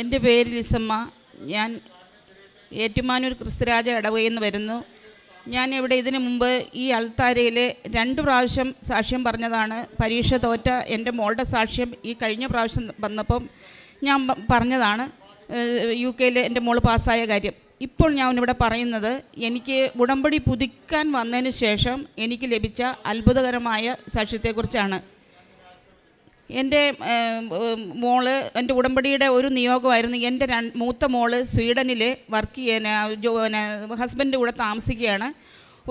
എന്റെ പേര് ലിസമ്മ. ഞാൻ ഏറ്റുമാനൂർ ക്രിസ്തുരാജ ഇടവകയിൽ നിന്ന് വരുന്നു. ഞാൻ ഇവിടെ ഇതിനു മുമ്പ് ഈ അൾത്താരയിൽ രണ്ട് പ്രാവശ്യം സാക്ഷ്യം പറഞ്ഞതാണ്. പരീക്ഷ തോറ്റ എന്റെ മോളുടെ സാക്ഷ്യം ഈ കഴിഞ്ഞ പ്രാവശ്യം വന്നപ്പം ഞാൻ പറഞ്ഞതാണ്. യു കെയിൽ എന്റെ മോൾ പാസ്സായ കാര്യം. ഇപ്പോൾ ഞാൻ ഇവിടെ പറയുന്നത് എനിക്ക് ഉടമ്പടി പുതുക്കാൻ വന്നതിന് ശേഷം എനിക്ക് ലഭിച്ച അത്ഭുതകരമായ സാക്ഷ്യത്തെക്കുറിച്ചാണ്. എന്റെ മോൾ എന്റെ ഉടമ്പടിയുടെ ഒരു നിയോഗമായിരുന്നു. എന്റെ മൂത്ത മോൾ സ്വീഡനിൽ വർക്ക് ചെയ്യാൻ ഹസ്ബൻഡ് കൂടെ താമസിക്കുകയാണ്.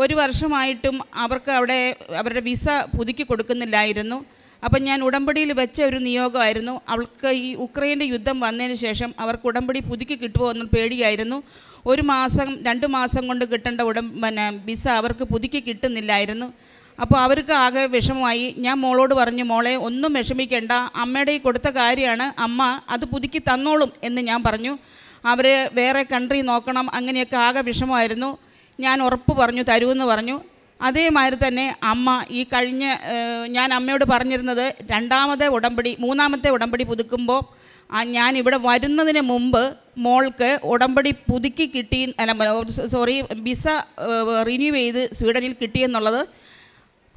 ഒരു വർഷമായിട്ടും അവർക്ക് അവിടെ അവരുടെ വിസ പുതുക്കി കൊടുക്കുന്നില്ലായിരുന്നു. അപ്പം ഞാൻ ഉടമ്പടിയിൽ വെച്ച ഒരു നിയോഗമായിരുന്നു. അവൾക്ക് ഈ ഉക്രൈന്റെ യുദ്ധം വന്നതിന് ശേഷം അവർക്ക് ഉടമ്പടി പുതുക്കി കിട്ടുമോ എന്ന് പേടിയായിരുന്നു. ഒരു മാസം രണ്ട് മാസം കൊണ്ട് കിട്ടേണ്ട ഉടം പിന്നെ വിസ അവർക്ക് പുതുക്കി കിട്ടുന്നില്ലായിരുന്നു. അപ്പോൾ അവർക്ക് ആകെ വിഷമമായി. ഞാൻ മോളോട് പറഞ്ഞു മോളെ ഒന്നും വിഷമിക്കേണ്ട. അമ്മയുടെ ഈ കൊടുത്ത കാര്യമാണ്. അമ്മ അത് പുതുക്കി തന്നോളും എന്ന് ഞാൻ പറഞ്ഞു. അവർ വേറെ കൺട്രി നോക്കണം. അങ്ങനെയൊക്കെ ആകെ വിഷമമായിരുന്നു. ഞാൻ ഉറപ്പ് പറഞ്ഞു തരുമെന്ന് പറഞ്ഞു. അതേമാതിരി തന്നെ അമ്മ ഈ കഴിഞ്ഞ ഞാൻ അമ്മയോട് പറഞ്ഞിരുന്നത് രണ്ടാമത്തെ ഉടമ്പടി മൂന്നാമത്തെ ഉടമ്പടി പുതുക്കുമ്പോൾ ഞാൻ ഇവിടെ വരുന്നതിന് മുമ്പ് മോൾക്ക് ഉടമ്പടി പുതുക്കി കിട്ടി അല്ല സോറി വിസ റിന്യൂ ചെയ്ത് സ്വീഡനിൽ കിട്ടിയെന്നുള്ളത്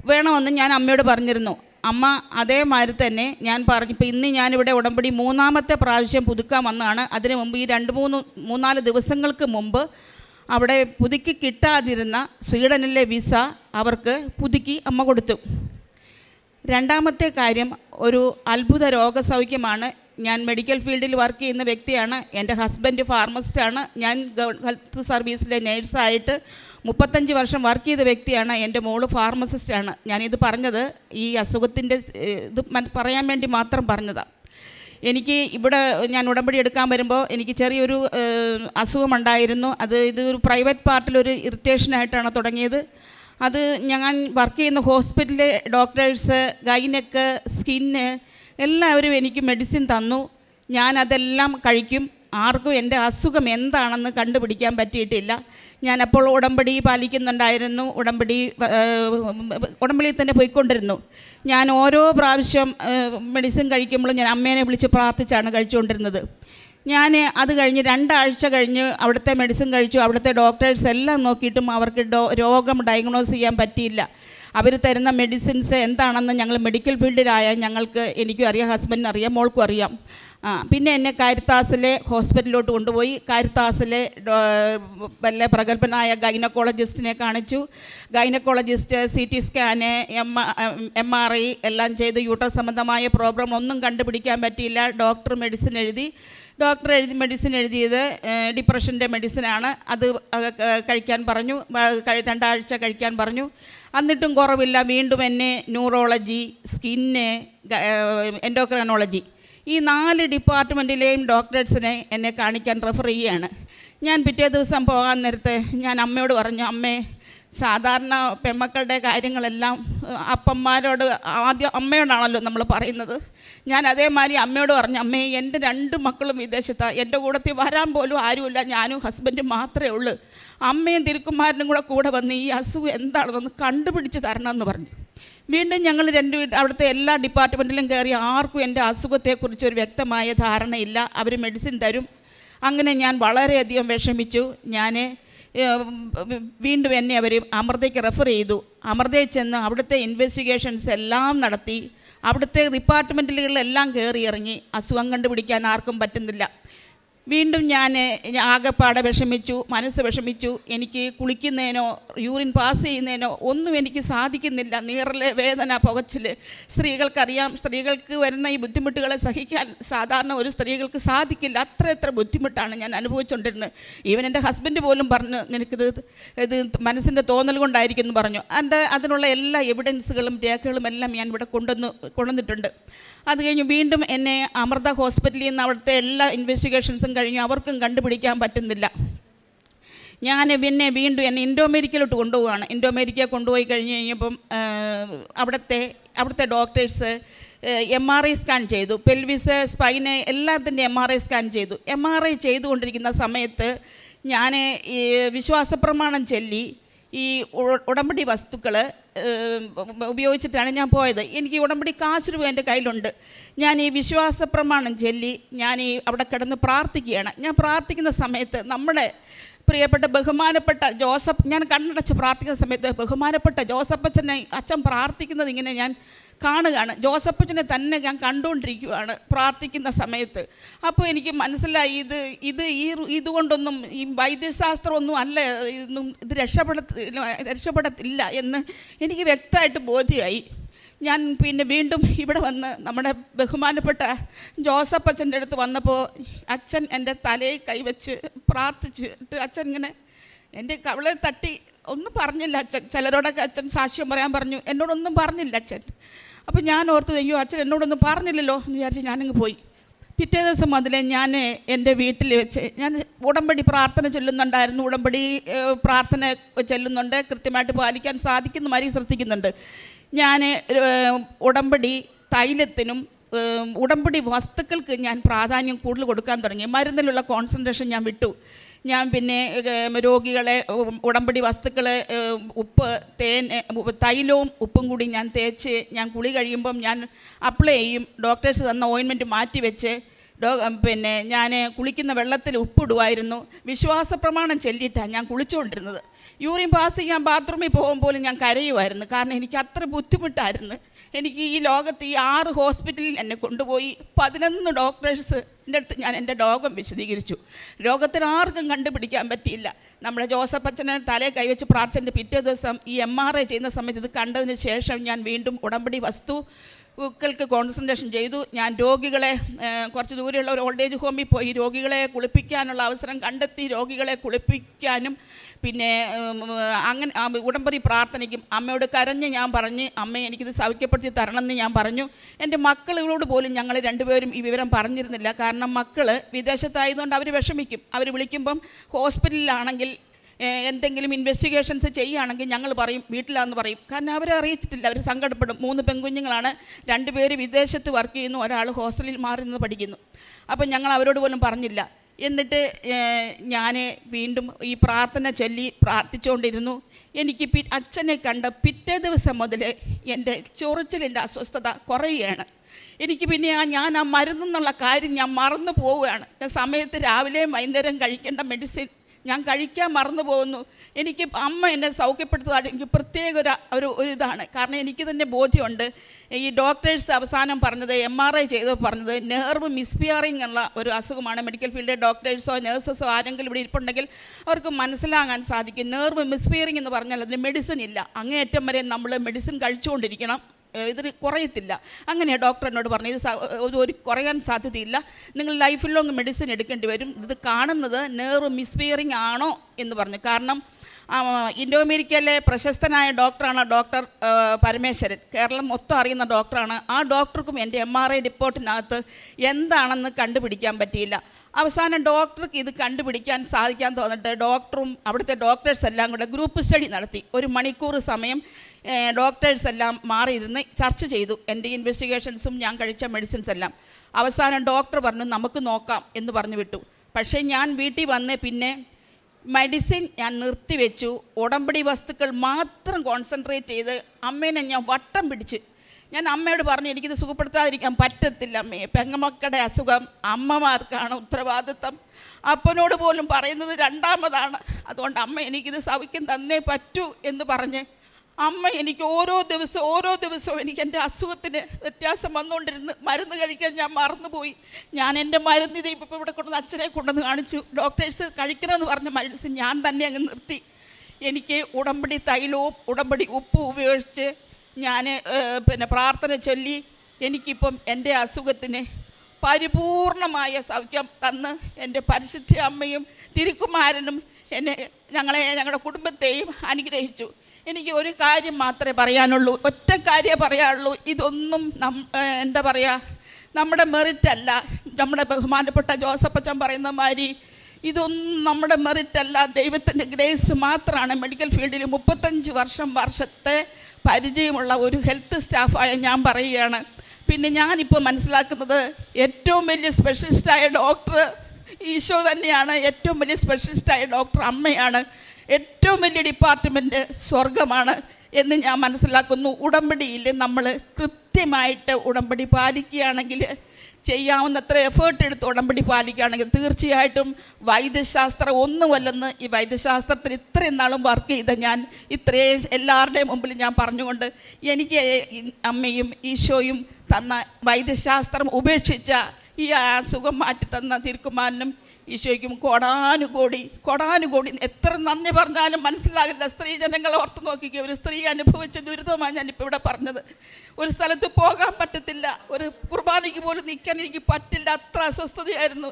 വേണമെന്ന് ഞാൻ അമ്മയോട് പറഞ്ഞിരുന്നു. അമ്മ അതേമാതിരി തന്നെ ഞാൻ പറഞ്ഞു ഇപ്പോൾ ഇന്ന് ഞാനിവിടെ ഉടമ്പടി മൂന്നാമത്തെ പ്രാവശ്യം പുതുക്കാൻ വന്നതാണ്. അതിന് മുമ്പ് ഈ രണ്ട് മൂന്ന് മൂന്നാൽ ദിവസങ്ങൾക്ക് മുമ്പ് അവിടെ പുതുക്കി കിട്ടാതിരുന്ന സ്വീഡനിലെ വിസ അവർക്ക് പുതുക്കി അമ്മ കൊടുത്തു. രണ്ടാമത്തെ കാര്യം ഒരു അത്ഭുത രോഗസൗഖ്യമാണ്. ഞാൻ മെഡിക്കൽ ഫീൽഡിൽ വർക്ക് ചെയ്യുന്ന വ്യക്തിയാണ്. എന്റെ ഹസ്ബൻഡ് ഫാർമസിസ്റ്റാണ് ഞാൻ ഹെൽത്ത് സർവീസിലെ നേഴ്സായിട്ട് മുപ്പത്തഞ്ച് വർഷം വർക്ക് ചെയ്ത വ്യക്തിയാണ് എന്റെ മോൾ ഫാർമസിസ്റ്റാണ് ഞാനിത് പറഞ്ഞത് ഈ അസുഖത്തിന്റെ ഇത് പറയാൻ വേണ്ടി മാത്രം പറഞ്ഞതാണ് എനിക്ക് ഇവിടെ ഞാൻ ഉടമ്പടി എടുക്കാൻ വരുമ്പോൾ എനിക്ക് ചെറിയൊരു അസുഖമുണ്ടായിരുന്നു. അത് ഇത് ഒരു പ്രൈവറ്റ് പാർട്ടിലൊരു ഇറിറ്റേഷനായിട്ടാണ് തുടങ്ങിയത്. അത് ഞാൻ വർക്ക് ചെയ്യുന്ന ഹോസ്പിറ്റലിലെ ഡോക്ടേഴ്സ് ഗൈനക്ക് സ്കിന്ന് എല്ലാവരും എനിക്ക് മെഡിസിൻ തന്നു. ഞാൻ അതെല്ലാം കഴിക്കും. ആർക്കും എന്റെ അസുഖം എന്താണെന്ന് കണ്ടുപിടിക്കാൻ പറ്റിയിട്ടില്ല. ഞാനപ്പോൾ ഉടമ്പടി പാലിക്കുന്നുണ്ടായിരുന്നു. ഉടമ്പടി ഉടമ്പടിയിൽ തന്നെ പോയിക്കൊണ്ടിരുന്നു. ഞാൻ ഓരോ പ്രാവശ്യം മെഡിസിൻ കഴിക്കുമ്പോഴും ഞാൻ അമ്മേനെ വിളിച്ച് പ്രാർത്ഥിച്ചാണ് കഴിച്ചുകൊണ്ടിരുന്നത്. ഞാൻ അത് കഴിഞ്ഞ് രണ്ടാഴ്ച കഴിഞ്ഞ് അവിടുത്തെ മെഡിസിൻ കഴിച്ചു. അവിടുത്തെ ഡോക്ടേഴ്സ് എല്ലാം നോക്കിയിട്ടും അവർക്ക് ഡോ രോഗം ഡയഗ്നോസ് ചെയ്യാൻ പറ്റിയില്ല. അവർ തരുന്ന മെഡിസിൻസ് എന്താണെന്ന് ഞങ്ങൾ മെഡിക്കൽ ഫീൽഡിലായ ഞങ്ങൾക്ക് എനിക്കും അറിയാം ഹസ്ബൻഡിന് അറിയാം മോൾക്കും അറിയാം. ആ പിന്നെ എന്നെ കാരിത്താസിലെ ഹോസ്പിറ്റലിലോട്ട് കൊണ്ടുപോയി. കാരിത്താസിലെ വല്ല പ്രഗത്ഭനായ ഗൈനക്കോളജിസ്റ്റിനെ കാണിച്ചു. Gynaecologist C T scan M M R I എല്ലാം ചെയ്ത് യൂട്ടർ സംബന്ധമായ പ്രോബ്ലം ഒന്നും കണ്ടുപിടിക്കാൻ പറ്റിയില്ല. ഡോക്ടർ മെഡിസിൻ എഴുതി. ഡോക്ടർ എഴുതി മെഡിസിൻ എഴുതിയത് ഡിപ്രഷന്റെ മെഡിസിനാണ്. അത് കഴിക്കാൻ പറഞ്ഞു. രണ്ടാഴ്ച കഴിക്കാൻ പറഞ്ഞു. എന്നിട്ടും കുറവില്ല. വീണ്ടും എന്നെ ന്യൂറോളജി സ്കിന്ന് എൻഡോക്രൈനോളജി ഈ നാല് ഡിപ്പാർട്ട്മെന്റിലെയും ഡോക്ടേഴ്സിനെ എന്നെ കാണിക്കാൻ റെഫർ ചെയ്യുകയാണ്. ഞാൻ പിറ്റേ ദിവസം പോകാൻ നേരത്തെ ഞാൻ അമ്മയോട് പറഞ്ഞു അമ്മേ സാധാരണ പെമ്മക്കളുടെ കാര്യങ്ങളെല്ലാം അപ്പന്മാരോട് ആദ്യം അമ്മയോടാണല്ലോ നമ്മൾ പറയുന്നത്. ഞാൻ അതേമാതിരി അമ്മയോട് പറഞ്ഞു അമ്മേ എന്റെ രണ്ട് മക്കളും വിദേശത്താണ് എന്റെ കൂടത്തിൽ വരാൻ പോലും ആരുമില്ല ഞാനും ഹസ്ബൻഡും മാത്രമേ ഉള്ളൂ. അമ്മയും തിരുക്കുമാരനും കൂടെ കൂടെ വന്ന് ഈ അസുഖം എന്താണെന്നൊന്ന് കണ്ടുപിടിച്ച് തരണമെന്ന് പറഞ്ഞു. വീണ്ടും ഞങ്ങൾ രണ്ട് അവിടുത്തെ എല്ലാ ഡിപ്പാർട്ട്മെന്റിലും കയറി ആർക്കും എന്റെ അസുഖത്തെക്കുറിച്ച് ഒരു വ്യക്തമായ ധാരണയില്ല. അവർ മെഡിസിൻ തരും. അങ്ങനെ ഞാൻ വളരെയധികം വിഷമിച്ചു. ഞാൻ വീണ്ടും എന്നെ അവർ അമൃതയ്ക്ക് റെഫർ ചെയ്തു. അമൃതയിൽ ചെന്ന് അവിടുത്തെ ഇൻവെസ്റ്റിഗേഷൻസ് എല്ലാം നടത്തി. അവിടുത്തെ ഡിപ്പാർട്ട്മെന്റുകളിലെല്ലാം കയറി ഇറങ്ങി. അസുഖം കണ്ടുപിടിക്കാൻ ആർക്കും പറ്റുന്നില്ല. വീണ്ടും ഞാൻ ആകെപ്പാടെ വിഷമിച്ചു മനസ്സ് വിഷമിച്ചു. എനിക്ക് കുളിക്കുന്നതിനോ യൂറിൻ പാസ് ചെയ്യുന്നതിനോ ഒന്നും എനിക്ക് സാധിക്കുന്നില്ല. നീറൽ വേദന പുകച്ചിൽ സ്ത്രീകൾക്കറിയാം സ്ത്രീകൾക്ക് വരുന്ന ഈ ബുദ്ധിമുട്ടുകളെ സഹിക്കാൻ സാധാരണ ഒരു സ്ത്രീകൾക്ക് സാധിക്കില്ല. അത്ര എത്ര ബുദ്ധിമുട്ടാണ് ഞാൻ അനുഭവിച്ചുകൊണ്ടിരുന്നത് ഈവൻ എന്റെ ഹസ്ബൻഡ് പോലും പറഞ്ഞു നിനക്കിത് ഇത് മനസ്സിന്റെ തോന്നൽ കൊണ്ടായിരിക്കും എന്ന് പറഞ്ഞു. എന്റെ അതിനുള്ള എല്ലാ എവിഡൻസുകളും രേഖകളും എല്ലാം ഞാൻ ഇവിടെ കൊണ്ടുവന്ന് കൊണ്ടുവന്നിട്ടുണ്ട്. അത് കഴിഞ്ഞ് വീണ്ടും എന്നെ അമൃത ഹോസ്പിറ്റലിൽ നിന്ന് അവിടുത്തെ എല്ലാ ഇൻവെസ്റ്റിഗേഷൻസും കഴിഞ്ഞു അവർക്കും കണ്ടുപിടിക്കാൻ പറ്റുന്നില്ല. ഞാൻ പിന്നെ വീണ്ടും എന്നെ ഇൻഡോമേരിക്കയിലോട്ട് ഇൻഡോ ഇൻഡോമേരിക്ക കൊണ്ടുപോയി കഴിഞ്ഞ് കഴിഞ്ഞപ്പം അവിടുത്തെ അവിടുത്തെ doctors M R I scan ചെയ്തു. പെൽവിസ് സ്പൈന് എല്ലാത്തിന്റെ എം ആർ ഐ സ്കാൻ ചെയ്തു. എം ആർ ഐ ചെയ്തുകൊണ്ടിരിക്കുന്ന സമയത്ത് ഞാൻ വിശ്വാസപ്രമാണം വിശ്വാസ പ്രമാണം ചൊല്ലി ഈ ഉടമ്പടി വസ്തുക്കൾ ഉപയോഗിച്ചിട്ടാണ് ഞാൻ പോയത്. എനിക്ക് ഉടമ്പടി കാശ് രൂപ എന്റെ കയ്യിലുണ്ട്. ഞാൻ ഈ വിശ്വാസ പ്രമാണം ചൊല്ലി ഞാൻ ഈ അവിടെ കിടന്ന് പ്രാർത്ഥിക്കുകയാണ്. ഞാൻ പ്രാർത്ഥിക്കുന്ന സമയത്ത് നമ്മുടെ പ്രിയപ്പെട്ട ബഹുമാനപ്പെട്ട ജോസഫ് ഞാൻ കണ്ണടച്ച് പ്രാർത്ഥിക്കുന്ന സമയത്ത് ബഹുമാനപ്പെട്ട ജോസഫ് അച്ഛനെ അച്ഛൻ പ്രാർത്ഥിക്കുന്നത് ഇങ്ങനെ ഞാൻ കാണുകയാണ്. ജോസഫ് അച്ഛനെ തന്നെ ഞാൻ കണ്ടുകൊണ്ടിരിക്കുകയാണ് പ്രാർത്ഥിക്കുന്ന സമയത്ത്. അപ്പോൾ എനിക്ക് മനസ്സിലായി ഇത് ഇത് ഈ ഇതുകൊണ്ടൊന്നും ഈ വൈദ്യശാസ്ത്രമൊന്നും അല്ല ഇതൊന്നും ഇത് രക്ഷപ്പെടത്തില്ല രക്ഷപ്പെടത്തില്ല എന്ന് എനിക്ക് വ്യക്തമായിട്ട് ബോധ്യമായി. ഞാൻ പിന്നെ വീണ്ടും ഇവിടെ വന്ന് നമ്മുടെ ബഹുമാനപ്പെട്ട ജോസഫ് അച്ഛന്റെ അടുത്ത് വന്നപ്പോൾ അച്ഛൻ എന്റെ തലയിൽ കൈവച്ച് പ്രാർത്ഥിച്ചിട്ട് അച്ഛൻ ഇങ്ങനെ എന്റെ കവളെ തട്ടി ഒന്നും പറഞ്ഞില്ല അച്ഛൻ. ചിലരോടൊക്കെ അച്ഛൻ സാക്ഷ്യം പറയാൻ പറഞ്ഞു. എന്നോടൊന്നും പറഞ്ഞില്ല അച്ഛൻ. അപ്പോൾ ഞാൻ ഓർത്ത് അയ്യോ അച്ഛൻ എന്നോടൊന്നും പറഞ്ഞില്ലല്ലോ എന്ന് വിചാരിച്ച് ഞാനങ്ങ് പോയി. പിറ്റേ ദിവസം മുതലേ ഞാൻ എന്റെ വീട്ടിൽ വെച്ച് ഞാൻ ഉടമ്പടി പ്രാർത്ഥന ചൊല്ലുന്നുണ്ടായിരുന്നു. ഉടമ്പടി പ്രാർത്ഥന ചെല്ലുന്നുണ്ട്. കൃത്യമായിട്ട് പാലിക്കാൻ സാധിക്കുന്ന മാതിരി ശ്രദ്ധിക്കുന്നുണ്ട്. ഞാൻ ഉടമ്പടി തൈലത്തിനും ഉടമ്പടി വസ്തുക്കൾക്ക് ഞാൻ പ്രാധാന്യം കൂടുതൽ കൊടുക്കാൻ തുടങ്ങി. മരുന്നിലുള്ള കോൺസെൻട്രേഷൻ ഞാൻ വിട്ടു. ഞാൻ പിന്നെ രോഗികളെ ഉടമ്പടി വസ്തുക്കൾ ഉപ്പ് തേൻ തൈലവും ഉപ്പും കൂടി ഞാൻ തേച്ച് ഞാൻ കുളി കഴിയുമ്പം ഞാൻ അപ്ലൈ ചെയ്യും. ഡോക്ടേഴ്സ് തന്ന ഓയിൻമെന്റ് മാറ്റി വെച്ച് പിന്നെ ഞാൻ കുളിക്കുന്ന വെള്ളത്തിൽ ഉപ്പിടുമായിരുന്നു വിശ്വാസ പ്രമാണം ചൊല്ലിയിട്ടാണ് ഞാൻ കുളിച്ചുകൊണ്ടിരുന്നത് യൂറിൻ പാസ് ചെയ്യാൻ ബാത്റൂമിൽ പോകുമ്പോൾ ഞാൻ കരയുമായിരുന്നു കാരണം എനിക്ക് അത്ര ബുദ്ധിമുട്ടായിരുന്നു. എനിക്ക് ഈ ലോകത്ത് ഈ ആറ് ഹോസ്പിറ്റലിൽ എന്നെ കൊണ്ടുപോയി പതിനൊന്ന് ഡോക്ടേഴ്സ് എന്റെ അടുത്ത് ഞാൻ എന്റെ രോഗം വിശദീകരിച്ചു. രോഗത്തിന് ആർക്കും കണ്ടുപിടിക്കാൻ പറ്റിയില്ല. നമ്മുടെ ജോസഫ് അച്ഛനെ തലേ കൈവച്ച് പ്രാർത്ഥന്റെ പിറ്റേ ദിവസം ഈ എം ആർ ഐ ചെയ്യുന്ന സമയത്ത് ഇത് കണ്ടതിന് ശേഷം ഞാൻ വീണ്ടും ഉടമ്പടി വസ്തു ക്കൾക്ക് കോൺസെൻട്രേഷൻ ചെയ്തു. ഞാൻ രോഗികളെ കുറച്ച് ദൂരെയുള്ള ഒരു ഓൾഡ് ഏജ് ഹോമിൽ പോയി രോഗികളെ കുളിപ്പിക്കാനുള്ള അവസരം കണ്ടെത്തി രോഗികളെ കുളിപ്പിക്കാനും പിന്നെ അങ്ങനെ ഉടമ്പടി പ്രാർത്ഥനയ്ക്കും അമ്മയോട് കരഞ്ഞ് ഞാൻ പറഞ്ഞ് അമ്മ എനിക്കിത് സൗഖ്യപ്പെടുത്തി തരണമെന്ന് ഞാൻ പറഞ്ഞു. എന്റെ മക്കളോട് പോലും ഞങ്ങൾ രണ്ടുപേരും ഈ വിവരം പറഞ്ഞിരുന്നില്ല. കാരണം മക്കൾ വിദേശത്തായതുകൊണ്ട് അവർ വിഷമിക്കും. അവർ വിളിക്കുമ്പം ഹോസ്പിറ്റലിലാണെങ്കിൽ എന്തെങ്കിലും ഇൻവെസ്റ്റിഗേഷൻസ് ചെയ്യുകയാണെങ്കിൽ ഞങ്ങൾ പറയും വീട്ടിലാന്ന് പറയും. കാരണം അവരെ അറിയിച്ചിട്ടില്ല. അവർ സങ്കടപ്പെടും. മൂന്ന് പെൺകുഞ്ഞുങ്ങളാണ്. രണ്ട് പേര് വിദേശത്ത് വർക്ക് ചെയ്യുന്നു. ഒരാൾ ഹോസ്റ്റലിൽ മാറി നിന്ന് പഠിക്കുന്നു. അപ്പം ഞങ്ങൾ അവരോട് പോലും പറഞ്ഞില്ല. എന്നിട്ട് ഞാൻ വീണ്ടും ഈ പ്രാർത്ഥന ചൊല്ലി പ്രാർത്ഥിച്ചുകൊണ്ടിരുന്നു. എനിക്ക് പി അച്ഛനെ കണ്ട പിറ്റേ ദിവസം മുതൽ എന്റെ ചൊറിച്ചിലിന്റെ അസ്വസ്ഥത കുറയുകയാണ്. എനിക്ക് പിന്നെ ആ ഞാൻ ആ മരുന്നെന്നുള്ള കാര്യം ഞാൻ മറന്നു പോവുകയാണ്. സമയത്ത് രാവിലെയും വൈകുന്നേരം കഴിക്കേണ്ട മെഡിസിൻ ഞാൻ കഴിക്കാൻ മറന്നു പോകുന്നു. എനിക്ക് അമ്മ എന്നെ സൗഖ്യപ്പെടുത്തതായിട്ട് എനിക്ക് പ്രത്യേക ഒരു ഒരു ഒരു ഇതാണ്. കാരണം എനിക്ക് തന്നെ ബോധ്യമുണ്ട്. ഈ ഡോക്ടേഴ്സ് അവസാനം പറഞ്ഞത് എം ആർ ഐ ചെയ്ത് പറഞ്ഞത് നെർവ് മിസ്പിയറിംഗ് ഉള്ള ഒരു അസുഖമാണ്. മെഡിക്കൽ ഫീൽഡിലെ ഡോക്ടേഴ്സോ നേഴ്സസോ ആരെങ്കിലും ഇവിടെ ഇരിപ്പുണ്ടെങ്കിൽ അവർക്ക് മനസ്സിലാകാൻ സാധിക്കും. നെർവ് മിസ്പിയറിംഗ് എന്ന് പറഞ്ഞാൽ അതിന് മെഡിസിൻ ഇല്ല. അങ്ങേയറ്റം വരെ നമ്മൾ മെഡിസിൻ കഴിച്ചുകൊണ്ടിരിക്കണം. ഇതിന് കുറയത്തില്ല. അങ്ങനെയാണ് ഡോക്ടർ എന്നോട് പറഞ്ഞു ഇത് ഒരു കുറയാൻ സാധ്യതയില്ല. നിങ്ങൾ ലൈഫ് ലോങ് മെഡിസിൻ എടുക്കേണ്ടി വരും. ഇത് കാണുന്നത് നെർവ് മിസ്ഫിയറിംഗ് ആണോ? എന്ന് പറഞ്ഞു. കാരണം ഇൻഡോ അമേരിക്കയിലെ പ്രശസ്തനായ ഡോക്ടറാണ് ഡോക്ടർ പരമേശ്വരൻ. കേരളം മൊത്തം അറിയുന്ന ഡോക്ടറാണ്. ആ ഡോക്ടർക്കും എന്റെ എം ആർ ഐ റിപ്പോർട്ടിനകത്ത് എന്താണെന്ന് കണ്ടുപിടിക്കാൻ പറ്റിയില്ല. അവസാനം ഡോക്ടർക്ക് ഇത് കണ്ടുപിടിക്കാൻ സാധിക്കാൻ തോന്നിട്ട്. ഡോക്ടറും അവിടുത്തെ ഡോക്ടേഴ്സ് എല്ലാം കൂടെ ഗ്രൂപ്പ് സ്റ്റഡി നടത്തി. ഒരു മണിക്കൂർ സമയം ഡോക്ടേഴ്സ് എല്ലാം മാറിയിരുന്ന് ചർച്ച ചെയ്തു. എന്റെ ഇൻവെസ്റ്റിഗേഷൻസും ഞാൻ കഴിച്ച മെഡിസിൻസ് എല്ലാം. അവസാനം ഡോക്ടർ പറഞ്ഞു നമുക്ക് നോക്കാം എന്ന് പറഞ്ഞു വിട്ടു. പക്ഷേ ഞാൻ വീട്ടിൽ വന്ന് പിന്നെ മെഡിസിൻ ഞാൻ നിർത്തിവെച്ചു ഉടമ്പടി വസ്തുക്കൾ മാത്രം കോൺസെൻട്രേറ്റ് ചെയ്ത് അമ്മേനെ ഞാൻ വട്ടം പിടിച്ച്. ഞാൻ അമ്മയോട് പറഞ്ഞു എനിക്കിത് സുഖപ്പെടുത്താതിരിക്കാൻ പറ്റത്തില്ല അമ്മയെ പെങ്ങമക്കളുടെ അസുഖം അമ്മമാർക്കാണ് ഉത്തരവാദിത്തം. അപ്പനോട് പോലും പറയുന്നത് രണ്ടാമതാണ്. അതുകൊണ്ട് അമ്മ എനിക്കിത് സൗഖ്യം തന്നേ പറ്റൂ എന്ന് പറഞ്ഞ് അമ്മ എനിക്ക് ഓരോ ദിവസവും ഓരോ ദിവസവും എനിക്ക് എന്റെ അസുഖത്തിന് വ്യത്യാസം വന്നുകൊണ്ടിരുന്ന് മരുന്ന് കഴിക്കാൻ ഞാൻ മറന്നുപോയി. ഞാൻ എന്റെ മരുന്ന് ഇത് ഇപ്പോൾ ഇവിടെ കൊണ്ടുവന്ന് അച്ഛനെ കൊണ്ടുവന്ന് കാണിച്ചു. ഡോക്ടേഴ്സ് കഴിക്കണമെന്ന് പറഞ്ഞ മരുന്ന് ഞാൻ തന്നെ അങ്ങ് നിർത്തി. എനിക്ക് ഉടമ്പടി തൈലവും ഉടമ്പടി ഉപ്പും ഉപയോഗിച്ച് ഞാൻ പിന്നെ പ്രാർത്ഥന ചൊല്ലി എനിക്കിപ്പം എന്റെ അസുഖത്തിന് പരിപൂർണമായ സൗഖ്യം തന്ന് എന്റെ പരിശുദ്ധ അമ്മയും തിരുക്കുമാരനും എന്നെ ഞങ്ങളെ ഞങ്ങളുടെ കുടുംബത്തെയും അനുഗ്രഹിച്ചു. എനിക്ക് ഒരു കാര്യം മാത്രമേ പറയാനുള്ളൂ. ഒറ്റ കാര്യം പറയാനുള്ളൂ. ഇതൊന്നും നം എന്താ പറയുക നമ്മുടെ മെറിറ്റ് അല്ല. നമ്മുടെ ബഹുമാനപ്പെട്ട ജോസഫ് അച്ഛൻ പറയുന്ന മാതിരി ഇതൊന്നും നമ്മുടെ മെറിറ്റ് അല്ല. ദൈവത്തിന്റെ ഗ്രേസ് മാത്രമാണ് മെഡിക്കൽ ഫീൽഡിൽ മുപ്പത്തഞ്ച് വർഷം വർഷത്തെ പരിചയമുള്ള ഒരു ഹെൽത്ത് സ്റ്റാഫായ ഞാൻ പറയുകയാണ്. പിന്നെ ഞാനിപ്പോൾ മനസ്സിലാക്കുന്നത് ഏറ്റവും വലിയ സ്പെഷ്യലിസ്റ്റായ ഡോക്ടർ ഈശോ തന്നെയാണ്. ഏറ്റവും വലിയ സ്പെഷ്യലിസ്റ്റായ ഡോക്ടർ അമ്മയാണ്. ഏറ്റവും വലിയ ഡിപ്പാർട്ട്മെന്റ് സ്വർഗമാണ് എന്ന് ഞാൻ മനസ്സിലാക്കുന്നു. ഉടമ്പടിയിൽ നമ്മൾ കൃത്യമായിട്ട് ഉടമ്പടി പാലിക്കുകയാണെങ്കിൽ ചെയ്യാവുന്നത്ര എഫേർട്ട് എടുത്ത് ഉടമ്പടി പാലിക്കുകയാണെങ്കിൽ തീർച്ചയായിട്ടും വൈദ്യശാസ്ത്രം ഒന്നുമല്ലെന്ന് ഈ വൈദ്യശാസ്ത്രത്തിൽ ഇത്രയും നാളും വർക്ക് ചെയ്ത ഞാൻ ഇത്രയും എല്ലാവരുടെയും മുമ്പിൽ ഞാൻ പറഞ്ഞുകൊണ്ട് എനിക്ക് അമ്മയും ഈശോയും തന്ന വൈദ്യശാസ്ത്രം ഉപേക്ഷിച്ച ഈ അസുഖം മാറ്റി തന്ന തിരുക്കുമാരനും ഈശോയ്ക്കും കോടാനുകോടി കോടാനുകോടി. എത്ര നന്ദി പറഞ്ഞാലും മനസ്സിലാകില്ല. സ്ത്രീ ജനങ്ങളെ ഓർത്ത് നോക്കിക്കുക ഒരു സ്ത്രീ അനുഭവിച്ച ദുരിതമാണ് ഞാനിപ്പോൾ ഇവിടെ പറഞ്ഞത്. ഒരു സ്ഥലത്ത് പോകാൻ പറ്റത്തില്ല. ഒരു കുർബാനയ്ക്ക് പോലും നിൽക്കാൻ എനിക്ക് പറ്റില്ല. അത്ര അസ്വസ്ഥതയായിരുന്നു.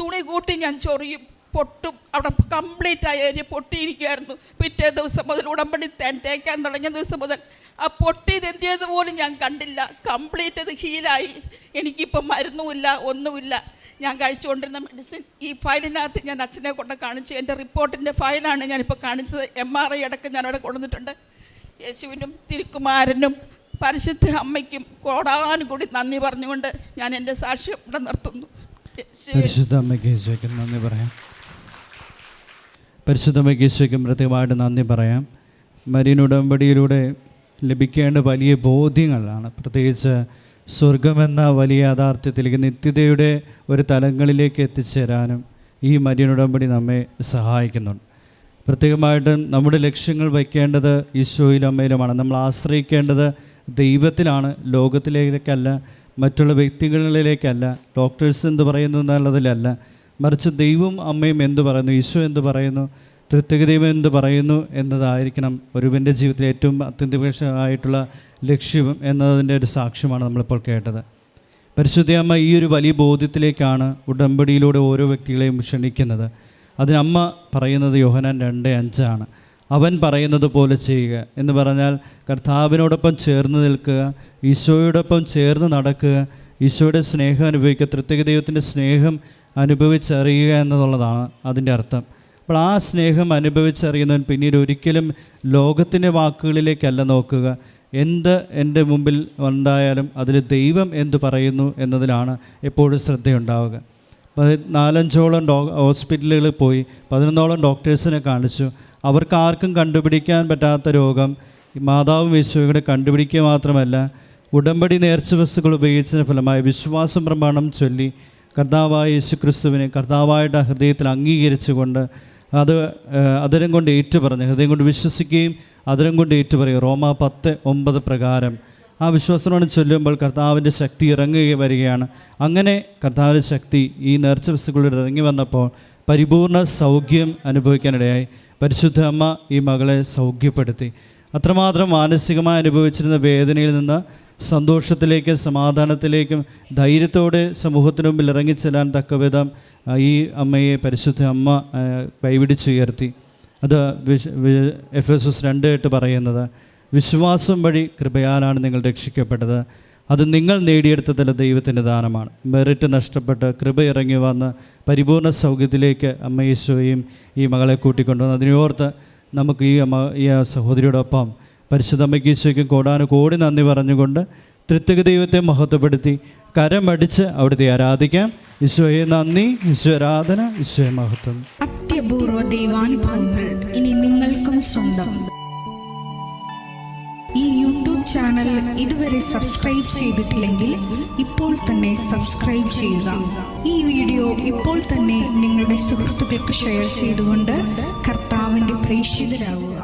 തുണി കൂട്ടി ഞാൻ ചൊറിയും പൊട്ടും. അവിടെ കംപ്ലീറ്റ് ആയ ഏരിയ പൊട്ടിയിരിക്കുമായിരുന്നു പിറ്റേ ദിവസം മുതൽ ഉടമ്പടി തേക്കാൻ തുടങ്ങിയ ദിവസം മുതൽ ആ പൊട്ടിയത് എന്തിയത് പോലും ഞാൻ കണ്ടില്ല. കംപ്ലീറ്റ് അത് ഹീലായി എനിക്കിപ്പം മരുന്നുമില്ല ഒന്നുമില്ല. ഞാൻ കഴിച്ചുകൊണ്ടിരുന്ന മെഡിസിൻ ഈ ഫയലിനകത്ത് ഞാൻ അച്ഛനെ കൊണ്ട് കാണിച്ചു. എന്റെ റിപ്പോർട്ടിന്റെ ഫയലാണ് ഞാനിപ്പോൾ കാണിച്ചത്. എം ആർ ഐ അടക്കം ഞാനവിടെ കൊണ്ടുവന്നിട്ടുണ്ട്. യേശുവിനും തിരുക്കുമാരനും പരിശുദ്ധ അമ്മയ്ക്കും കോടാനും കൂടി നന്ദി പറഞ്ഞുകൊണ്ട് ഞാൻ എന്റെ സാക്ഷ്യം ഇവിടെ നിർത്തുന്നു. പരിശുദ്ധ അമ്മയ്ക്ക് യേശുക്കും നന്ദി പറയാം. പരിശുദ്ധ അമ്മയ്ക്ക് യേശുക്കും പ്രത്യേകമായിട്ട് നന്ദി പറയാം. മരീൻ ഉടമ്പടിയിലൂടെ ലഭിക്കേണ്ട വലിയ ബോധ്യങ്ങളാണ്. പ്രത്യേകിച്ച് സ്വർഗമെന്ന വലിയ യാഥാർത്ഥ്യത്തിലേക്ക് നിത്യതയുടെ ഒരു തലങ്ങളിലേക്ക് എത്തിച്ചേരാനും ഈ മര്യനുടമ്പടി നമ്മെ സഹായിക്കുന്നുണ്ട്. പ്രത്യേകമായിട്ടും നമ്മുടെ ലക്ഷ്യങ്ങൾ വയ്ക്കേണ്ടത് ഈശോയിലും അമ്മയിലുമാണ്. നമ്മൾ ആശ്രയിക്കേണ്ടത് ദൈവത്തിലാണ് ലോകത്തിലേക്കല്ല മറ്റുള്ള വ്യക്തികളിലേക്കല്ല ഡോക്ടേഴ്സ് എന്ത് പറയുന്നു എന്നുള്ളതിലല്ല. മറിച്ച് ദൈവം അമ്മയും എന്ത് പറയുന്നു ഈശോ എന്ത് പറയുന്നു തൃത്വിക ദൈവം എന്ത് പറയുന്നു എന്നതായിരിക്കണം ഒരുവന്റെ ജീവിതത്തിലെ ഏറ്റവും അത്യന്തികമായിട്ടുള്ള ലക്ഷ്യം എന്നതിന്റെ ഒരു സാക്ഷ്യമാണ് നമ്മളിപ്പോൾ കേട്ടത്. പരിശുദ്ധയമ്മ ഈ ഒരു വലിയ ബോധ്യത്തിലേക്കാണ് ഉടമ്പടിയിലൂടെ ഓരോ വ്യക്തികളെയും ക്ഷണിക്കുന്നത്. അതിനമ്മ പറയുന്നത് യോഹനാൻ രണ്ട് അഞ്ചാണ്. അവൻ പറയുന്നത് പോലെ ചെയ്യുക എന്ന് പറഞ്ഞാൽ കർത്താവിനോടൊപ്പം ചേർന്ന് നിൽക്കുക ഈശോയോടൊപ്പം ചേർന്ന് നടക്കുക ഈശോയുടെ സ്നേഹം അനുഭവിക്കുക തൃത്യക ദൈവത്തിന്റെ സ്നേഹം അനുഭവിച്ചറിയുക എന്നുള്ളതാണ് അതിന്റെ അർത്ഥം. അപ്പോൾ ആ സ്നേഹം അനുഭവിച്ചറിയുന്നവൻ പിന്നീട് ഒരിക്കലും ലോകത്തിന്റെ വാക്കുകളിലേക്കല്ല നോക്കുക. എന്ത് എന്റെ മുമ്പിൽ ഉണ്ടായാലും അതിൽ ദൈവം എന്ത് പറയുന്നു എന്നതിലാണ് എപ്പോഴും ശ്രദ്ധയുണ്ടാവുക. നാലഞ്ചോളം ഡോ ഹോസ്പിറ്റലുകളിൽ പോയി പതിനൊന്നോളം ഡോക്ടേഴ്സിനെ കാണിച്ചു. അവർക്ക് ആർക്കും കണ്ടുപിടിക്കാൻ പറ്റാത്ത രോഗം. മാതാവും യേശുവിടെ കണ്ടുപിടിക്കുക മാത്രമല്ല ഉടമ്പടി നേർച്ച വസ്തുക്കൾ ഉപയോഗിച്ചതിന് ഫലമായി വിശ്വാസം പ്രമാണം ചൊല്ലി കർത്താവായ യേശുക്രിസ്തുവിനെ കർത്താവായിട്ട് ഹൃദയത്തിൽ അംഗീകരിച്ചുകൊണ്ട് അത് അതിരം കൊണ്ട് ഏറ്റുപറഞ്ഞ് ഹൃദയം കൊണ്ട് വിശ്വസിക്കുകയും അതിരം കൊണ്ട് ഏറ്റു പറയും റോമ പത്ത് ഒമ്പത് പ്രകാരം. ആ വിശ്വാസത്തോട് ചൊല്ലുമ്പോൾ കർത്താവിന്റെ ശക്തി ഇറങ്ങുക വരികയാണ്. അങ്ങനെ കർത്താവിന്റെ ശക്തി ഈ നേർച്ച വസ്തുക്കളിൽ ഇറങ്ങി വന്നപ്പോൾ പരിപൂർണ സൗഖ്യം അനുഭവിക്കാനിടയായി. പരിശുദ്ധ അമ്മ ഈ മകളെ സൗഖ്യപ്പെടുത്തി. അത്രമാത്രം മാനസികമായി അനുഭവിച്ചിരുന്ന വേദനയിൽ നിന്ന് സന്തോഷത്തിലേക്കും സമാധാനത്തിലേക്കും ധൈര്യത്തോടെ സമൂഹത്തിന് മുമ്പിൽ ഇറങ്ങിച്ചെല്ലാൻ തക്കവിധം ഈ അമ്മയെ പരിശുദ്ധ അമ്മ കൈവിടിച്ചുയർത്തി അത് എഫ് എസ് എസ് രണ്ട് എട്ട് പറയുന്നത് വിശ്വാസം വഴി കൃപയാലാണ് നിങ്ങൾ രക്ഷിക്കപ്പെട്ടത്. അത് നിങ്ങൾ നേടിയെടുത്തതല്ല ദൈവത്തിന്റെ ദാനമാണ്. മെറിറ്റ് നഷ്ടപ്പെട്ട് കൃപ ഇറങ്ങി വന്ന് പരിപൂർണ സൗഖ്യത്തിലേക്ക് അമ്മ ഈശോയും ഈ മകളെ കൂട്ടിക്കൊണ്ടുവന്ന്. അതിനോർത്ത് നമുക്ക് ഈ അമ്മ ഈ സഹോദരിയോടൊപ്പം പരിശുദ്ധ അമ്മയ്ക്ക് ഈശോയ്ക്കും കോടാനു കോടി നന്ദി പറഞ്ഞുകൊണ്ട് തൃത്തിക ദൈവത്തെ മഹത്വപ്പെടുത്തി കരമടിച്ച് അവിടുത്തെ ആരാധിക്കാം. ഈശോയെ നന്ദി ഈശ്വരാധന ഈശോയെ മഹത്വം. അത്യപൂർവ ദൈവാനുഭവങ്ങൾ ഇനി നിങ്ങൾക്കും സ്വന്തം. ഈ യൂട്യൂബ് ചാനൽ ഇതുവരെ സബ്സ്ക്രൈബ് ചെയ്തിട്ടില്ലെങ്കിൽ ഇപ്പോൾ തന്നെ സബ്സ്ക്രൈബ് ചെയ്യുക. ഈ വീഡിയോ ഇപ്പോൾ തന്നെ നിങ്ങളുടെ സുഹൃത്തുക്കൾക്ക് ഷെയർ ചെയ്തുകൊണ്ട് പ്രേക്ഷിതരാകുക